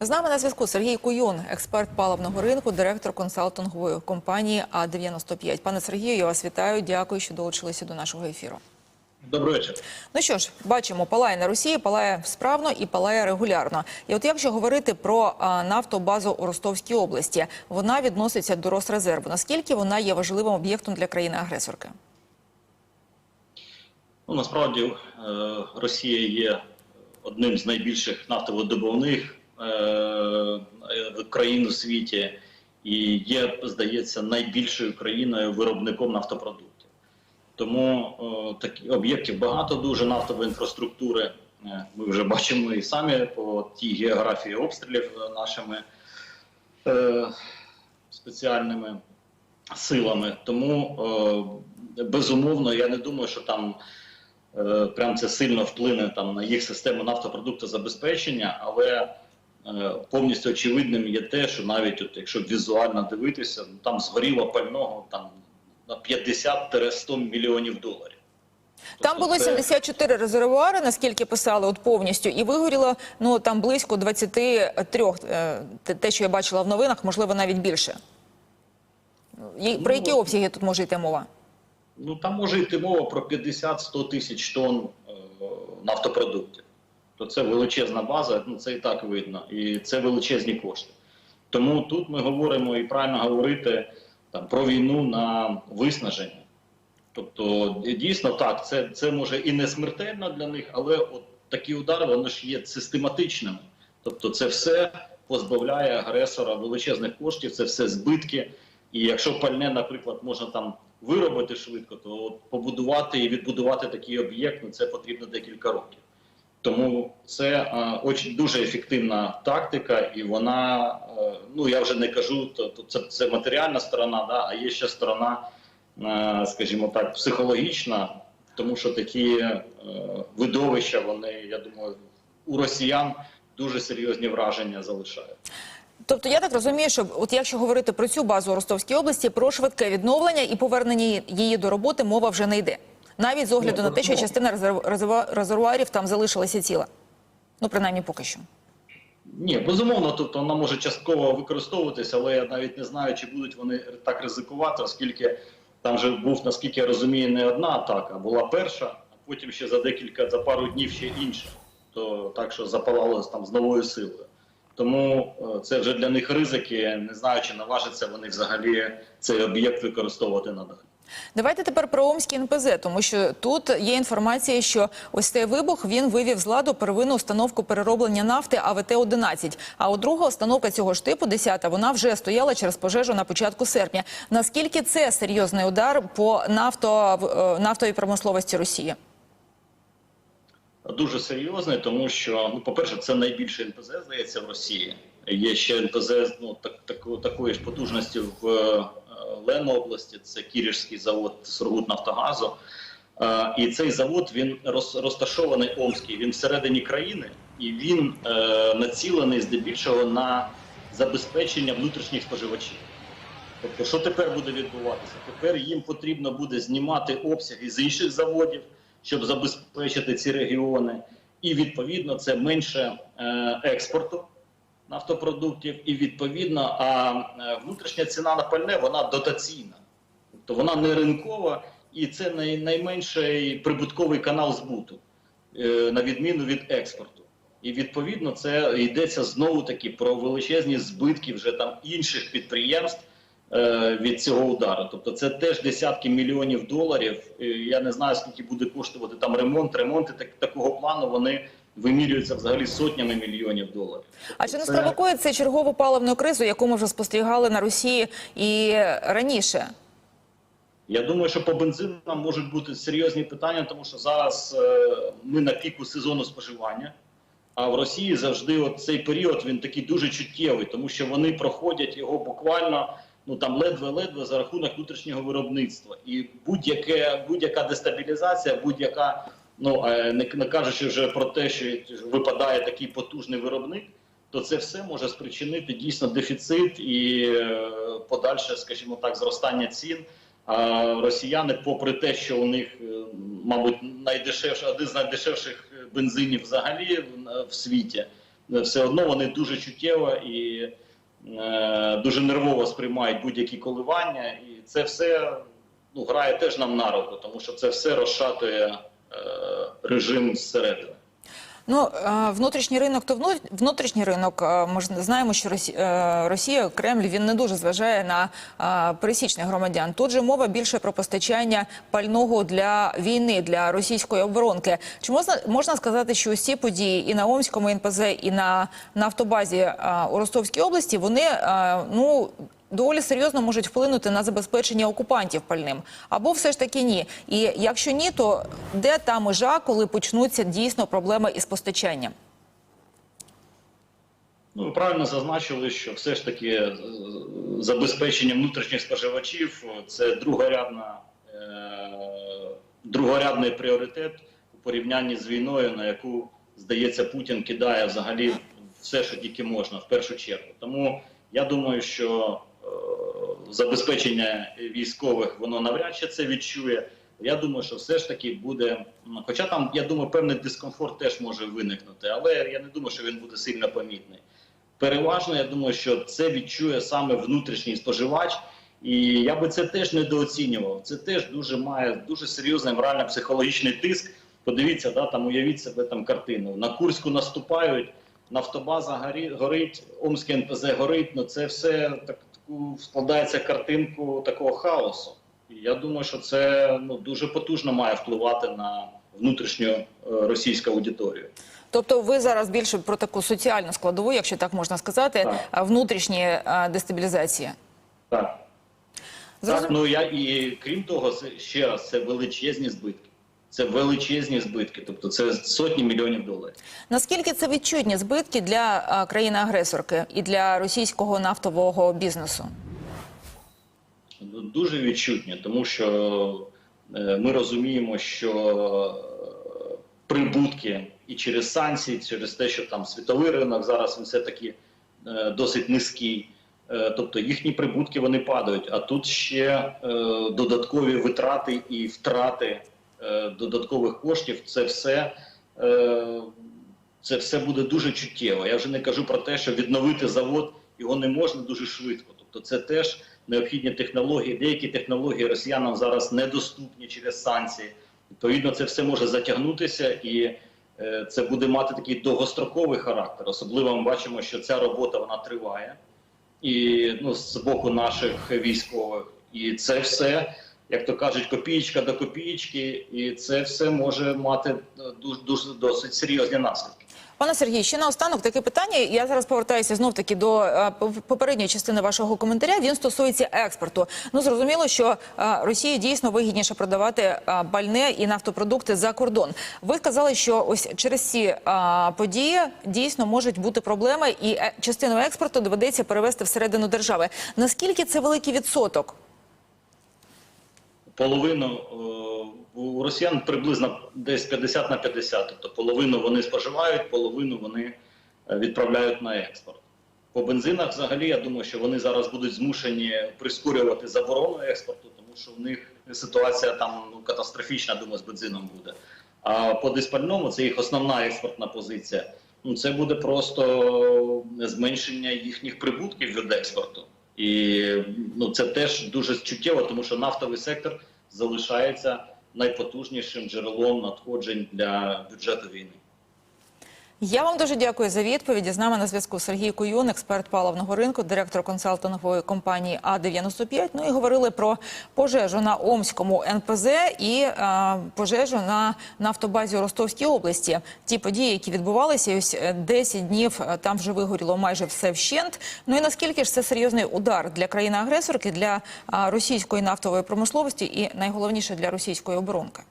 З нами на зв'язку Сергій Куйон, експерт паливного ринку, директор консалтингової компанії А95. Пане Сергію, я вас вітаю. Дякую, що долучилися до нашого ефіру. Добрий вечір. Ну що ж, бачимо, палає на Росії, палає справно і палає регулярно. І от якщо говорити про а, нафтобазу у Ростовській області, вона відноситься до Росрезерву. Наскільки вона є важливим об'єктом для країни-агресорки? Ну насправді е, Росія є одним з найбільших нафтовидобувних е, країн у світі і є, здається, найбільшою країною виробником нафтопродуктів. Тому е, такі об'єктів багато дуже нафтової інфраструктури. Е, Ми вже бачимо і самі по тій географії обстрілів е, нашими е, спеціальними силами. Тому е, безумовно, я не думаю, що там е, прям це сильно вплине там на їх систему нафтопродуктозабезпечення, але е, повністю очевидним є те, що навіть от, якщо візуально дивитися, ну, там згоріло пального там на 50-100 мільйонів доларів. Там Тобто було це- 74 резервуари, наскільки писали, от повністю, і вигоріло ну там близько 23, е, те- що я бачила в новинах, можливо, навіть більше. Про Ну, які от. обсяги тут може йти мова? Ну там може йти мова про 50-100 тисяч тонн е, нафтопродуктів. То це величезна база, ну це і так видно, і це величезні кошти. Тому тут ми говоримо і правильно говорити там про війну на виснаження. Тобто, дійсно так, це, це може і не смертельно для них, але от такі удари вони ж є систематичними. Тобто, це все позбавляє агресора величезних коштів, це все збитки. І якщо пальне, наприклад, можна там виробити швидко, то от побудувати і відбудувати такий об'єкт, ну це потрібно декілька років. Тому це е, очень дуже ефективна тактика, і вона, е, ну я вже не кажу, то, то це, це матеріальна сторона, да, а є ще сторона, е, скажімо так, психологічна, тому що такі видовища, вони, я думаю, у росіян дуже серйозні враження залишають. Тобто я так розумію, що от якщо говорити про цю базу у Ростовській області, про швидке відновлення і повернення її до роботи мова вже не йде. Навіть з огляду на те, що ну, частина резервуарів там залишилася ціла. Ну, принаймні поки що. Ні, безумовно, тут вона може частково використовуватися, але я навіть не знаю, чи будуть вони так ризикувати, оскільки там же був, наскільки я розумію, не одна атака, була перша, а потім ще за декілька, за пару днів ще інша. То так що запалало там з новою силою. Тому е, це вже для них ризики. Не знаю, чи наважаться вони взагалі цей об'єкт використовувати надалі. Давайте тепер про Омський НПЗ, тому що тут є інформація, що ось цей вибух він вивів з ладу первинну установку перероблення нафти АВТ-11. А от друга установка цього ж типу, 10-та, вона вже стояла через пожежу на початку серпня. Наскільки це серйозний удар по нафто, е, нафтовій промисловості Росії? Дуже серйозний, тому що ну, по-перше, це найбільше НПЗ, здається, в Росії. Є ще НПЗ ну, так, таку- такої ж потужності в Ленобласті, це Кірішський завод Сургутнафтогазу. Е, і цей завод він розташований Омський, він всередині країни, і він е, націлений здебільшого на забезпечення внутрішніх споживачів. Тобто, що тепер буде відбуватися? Тепер їм потрібно буде знімати обсяги з інших заводів, щоб забезпечити ці регіони, і відповідно це менше е, експорту нафтопродуктів, і відповідно, а е, внутрішня ціна на пальне вона дотаційна, тобто вона не ринкова, і це найменший прибутковий канал збуту, е, на відміну від експорту. І відповідно це йдеться знову таки про величезні збитки вже там інших підприємств е, від цього удару. Тобто це теж десятки мільйонів доларів. Я не знаю, скільки буде коштувати там ремонт. Ремонти так, такого плану вони вимірюються взагалі сотнями мільйонів доларів. А чи не спровокує це чергову паливну кризу, яку ми вже спостерігали на Росії і раніше? Я думаю, що по бензинам можуть бути серйозні питання, тому що зараз е, ми на піку сезону споживання. А в Росії завжди от цей період він такий дуже чуттєвий, тому що вони проходять його буквально ну там ледве-ледве за рахунок внутрішнього виробництва. І будь-яка дестабілізація, будь-яка, ну е, не, не кажучи вже про те, що випадає такий потужний виробник, то це все може спричинити дійсно дефіцит і е, подальше, скажімо так, зростання цін. А росіяни, попри те, що у них, е, мабуть, найдешевше, один з найдешевших бензинів взагалі в, світі, все одно вони дуже чуттєво і е, дуже нервово сприймають будь-які коливання, і це все ну, грає теж нам на руку, тому що це все розшатує режим зсередини. Ну, е, внутрішній ринок то вну- внутрішній ринок. е, Ми ж знаємо, що Росі- е, Росія, Кремль, він не дуже зважає на е, пересічних громадян. Тут же мова більше про постачання пального для війни, для російської оборонки. Чи можна, можна сказати, що усі події і на Омському НПЗ, і на нафтобазі е, у Ростовській області, вони, е, ну, доволі серйозно можуть вплинути на забезпечення окупантів пальним. Або все ж таки ні. І якщо ні, то де та межа, коли почнуться дійсно проблеми із постачанням? Ну, ви правильно зазначили, що все ж таки е, забезпечення внутрішніх споживачів це другорядна, е, другорядний пріоритет у порівнянні з війною, на яку, здається, Путін кидає взагалі все, що тільки можна, в першу чергу. Тому я думаю, що забезпечення військових воно навряд чи це відчує. Я думаю, що все ж таки буде. Хоча там, я думаю, певний дискомфорт теж може виникнути, але я не думаю, що він буде сильно помітний. Переважно, я думаю, що це відчує саме внутрішній споживач, і я би це теж недооцінював. Це теж дуже має дуже серйозний морально-психологічний тиск. Подивіться, да, там уявіть себе там картину. На Курську наступають, нафтобаза горить, Омське НПЗ горить. Ну це все так складається картинку такого хаосу. І я думаю, що це ну дуже потужно має впливати на внутрішню е, російську аудиторію. Тобто ви зараз більше про таку соціальну складову, якщо так можна сказати, Так. внутрішні дестабілізації. Так. Зрозум- Так, ну я і крім того, ще раз це величезні збитки. Це величезні збитки, тобто це сотні мільйонів доларів. Наскільки це відчутні збитки для країни-агресорки і для російського нафтового бізнесу? Ну, Дуже відчутні, тому що е, ми розуміємо, що е, прибутки і через санкції, через те, що там світовий ринок зараз він все таки е, досить низький. Тобто їхні прибутки вони падають, а тут ще е, додаткові витрати і втрати додаткових коштів. Це все, е, це все буде дуже чуттєво. Я вже не кажу про те, що відновити завод його не можна дуже швидко. Тобто, це теж необхідні технології. Деякі технології росіянам зараз недоступні через санкції. Відповідно, це все може затягнутися і. е, Це буде мати такий довгостроковий характер. Особливо ми бачимо, що ця робота вона триває і ну з боку наших військових, і це все, як то кажуть, копієчка до копієчки, і це все може мати дуже, дуже досить серйозні наслідки. Пане Сергій, ще наостанок таке питання. Я зараз повертаюся знов таки до е, попередньої частини вашого коментаря. Він стосується експорту. Ну зрозуміло, що е, Росії дійсно вигідніше продавати е, пальне і нафтопродукти за кордон. Ви сказали, що ось через ці е, події дійсно можуть бути проблеми, і е, частину експорту доведеться перевести всередину держави. Наскільки це великий відсоток? Половину е, у росіян приблизно десь 50 на 50, тобто половину вони споживають, половину вони е, відправляють на експорт. По бензинах, взагалі, я думаю, що вони зараз будуть змушені прискорювати заборону експорту, тому що в них ситуація там ну, катастрофічна, думаю, з бензином буде. А по диспальному це їх основна експортна позиція. Ну це буде просто зменшення їхніх прибутків від експорту. І ну це теж дуже чуттєво, тому що нафтовий сектор залишається найпотужнішим джерелом надходжень для бюджету війни. Я вам дуже дякую за відповіді. З нами на зв'язку Сергій Куюн, експерт паливного ринку, директор консалтингової компанії А95. Ну і говорили про пожежу на Омському НПЗ і е, пожежу на нафтобазі у Ростовській області. Ті події, які відбувалися, ось е, 10 днів е, там вже вигоріло майже все вщент. Ну і наскільки ж це серйозний удар для країни-агресорки, для е, російської нафтової промисловості і найголовніше для російської оборонки?